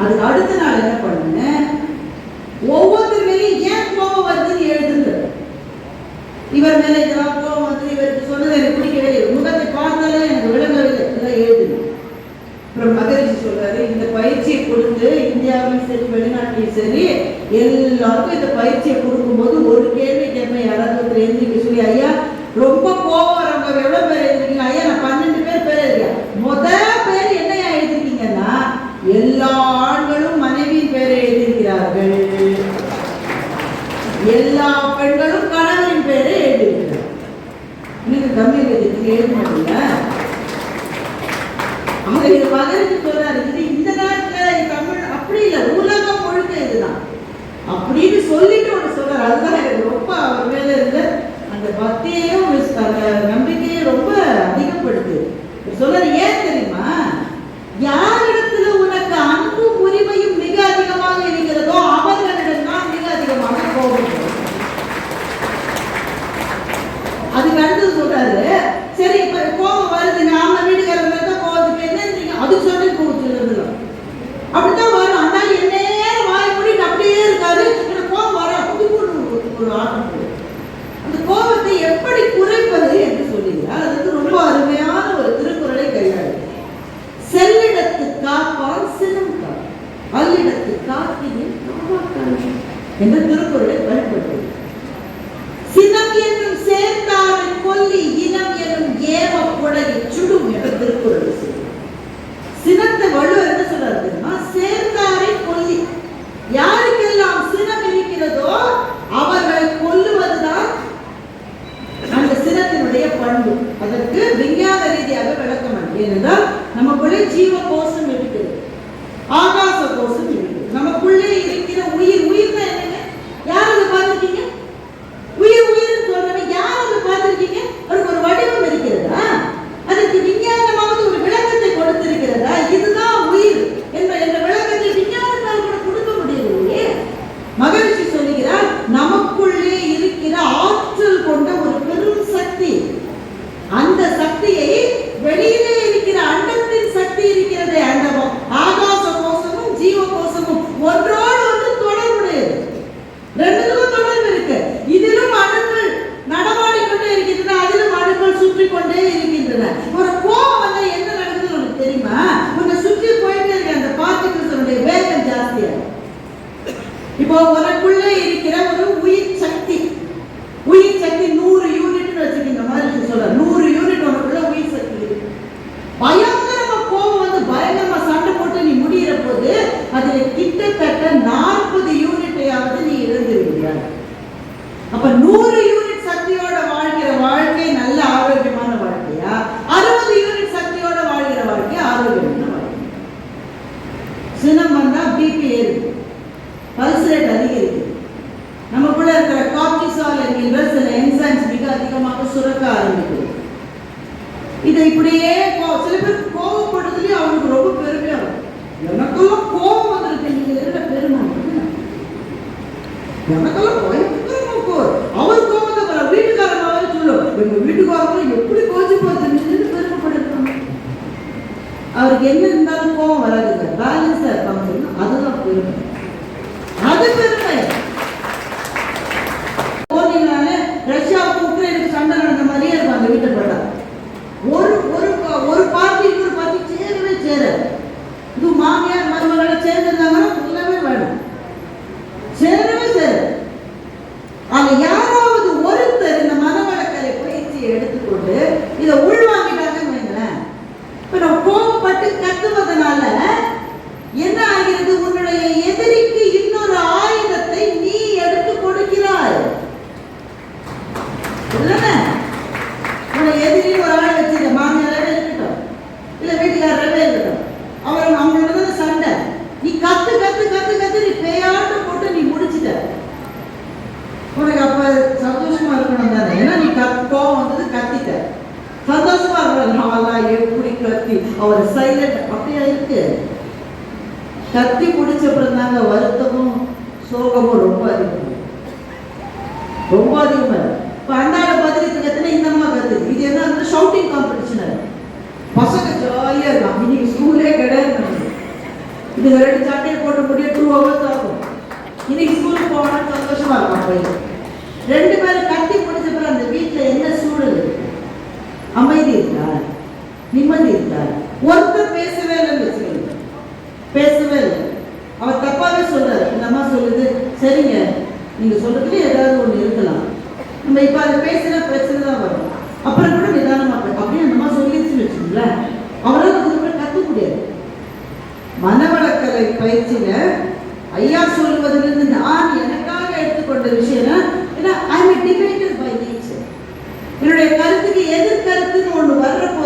அதுக்கு அடுத்த நாள் என்ன பண்ணேன் ஒவ்வொருத்தர் மேலேயும் ஏன் கோபம் வருதுன்னு எழுதுங்க. இவர் மேலே இதெல்லாம் கோபம் வந்து இவருக்கு சொன்னது எனக்கு பிடிக்கவே இல்லை. முகத்தை பார்த்தாலே எனக்கு விளங்கவில்லை இதெல்லாம் எழுதுங்க. அப்புறம் மகரிஷி சொல்றாரு இந்த பயிற்சியை கொடுத்து இந்தியாவிலும் சரி வெளிநாட்டிலும் சரி எல்லாருக்கும் இந்த பயிற்சியை கொடுக்கும்போது ஒரு கேள்வி கேட்பேன் யாராவது ஒருத்தர் எழுந்திரிக்க சொல்லி ஐயா ரொம்ப கோவம் வரவங்க எவ்வளவு பேர் எழுதிருக்கீங்க ஐயா நான் பன்னெண்டு பேர் பேர் எழுதியா முத பேர் என்னையா எழுதிருக்கீங்கன்னா எல்லா ஆண்களும் மனைவியின் பேரை எழுதியிருக்கிறார்கள் எல்லா பெண்களும் கணவனின் பேரை எழுதியிருக்கிறார் நீங்க தமிழ் எழுதி எழுத மாட்டீங்க? இது மகனுக்கு சொல்றாரு. இது இந்த நாட்டுல தமிழ் அப்படி இல்லை. உலகம் முழுக்க இதுதான். அப்படின்னு சொல்லிட்டு ஒன்று சொல்றாரு. அதுதான் எனக்கு ரொம்ப அவர் மேல இருந்த அந்த பக்தியையும் அந்த நம்பிக்கையும் ரொம்ப அதிகப்படுது சொல்றாரு ஏன் தெரியுமா யாரிடத்துல உனக்கு அன்பும் உரிமையும் மிக அதிகமாக இருக்கிறதோ அவர்களிடம் தான் மிக அதிகமாக கோபம் வரும். அதுக்கு அடுத்தது சொல்றாரு சரி இப்ப கோபம் வருது நாம வீட்டுக்காரங்க தான் கோபத்துக்கு என்ன அது சொல்லி கோபத்துல இருந்துடும் அப்படித்தான் வரும் அந்த ஆள் என்ன நேரம் வாய் மூடிட்டு அப்படியே இருக்காரு எனக்கு கோபம் வர புது ஒரு ஒரு ஆட்டம் போடும். அந்த கோபத்தை எப்படி குறைப்பது என்று சொல்லுகிறார் அதுக்கு ரொம்ப அருமையான ஒரு திருக்குறளை கையாளு செல்லிடத்து காப்பான் சினம் காப்பான் அல்லிடத்து காத்தியின் காவாக்கான் என்ற திருக்குறளை விளக்கம் ஏனென்றால் நமக்குள்ளே ஜீவ கோஷம் இருக்குது. அப்ப நூறு யூனிட் சக்தியோட வாழ்கிற வாழ்க்கை நல்ல ஆரோக்கியமான வாழ்க்கையா? அறுபது யூனிட் சக்தியோட வாழ்கிற வாழ்க்கை ஆரோக்கியமான வாழ்க்கை. சினம் வந்தா பிபி ஏறுது. பல்ஸ் ரேட் அதிகரிக்குது. நமக்குள்ள இருக்கிற கார்டிசால் என்கின்ற சில என்சைம்ஸ் மிக அதிகமாக சுரக்க ஆரம்பிக்குது. இதை இப்படியே சில பேர் அவருக்கு என்ன இருந்தாலும் கோவம் வராதுங்க. பேலன்ஸாக இருப்பாங்க. அவர் சைலண்ட் அப்படியா இருக்கு? கத்தி பிடிச்ச அப்புறம் தாங்க வருத்தமும் சோகமும் ரொம்ப அதிகம் ரொம்ப அதிகமா இருக்கு இப்போ அந்தாட பதிலுக்கு கத்துனா இந்த அம்மா கத்துது இது என்ன வந்து ஷவுட்டிங் காம்படிஷன் பசங்க ஜாலியா இருக்கான் இன்னைக்கு ஸ்கூலே கிடையாது இது ரெண்டு சட்டையை போட்டு முடியும் டூ ஹவர்ஸ் ஆகும். இன்னைக்கு ஸ்கூலுக்கு போனா சந்தோஷமா இருக்கும் ரெண்டு பேரும் கட்டி முடிச்ச பிறகு அந்த வீட்டுல என்ன சூழல் இருக்கு? அமைதி இருக்கா நிம்மதி இருக்கா ஒருத்தர் பேசவே இல்லைன்னு வச்சுக்கோங்க. பேசவே இல்லை அவர் தப்பாவே சொல்றாரு. இந்த அம்மா சொல்லுது சரிங்க நீங்க சொல்றதுல ஏதாவது ஒண்ணு இருக்கலாம். நம்ம இப்ப அதை பேசுனா பிரச்சனை தான் வரும். அப்புறம் கூட நிதானமாக அப்படின்னு அந்த அம்மா சொல்லிடுச்சுன்னு வச்சுக்கோங்களேன். அவரால் அதுக்கப்புறம் கத்த முடியாது. மனவளக்கலை பயிற்சியில ஐயா சொல்வதிலிருந்து நான் எனக்காக எடுத்துக்கொண்ட விஷயம் ஏன்னா ஐ எம் பை நேச்சர் என்னுடைய கருத்துக்கு எதிர்கருத்துன்னு ஒண்ணு வர்றப்போ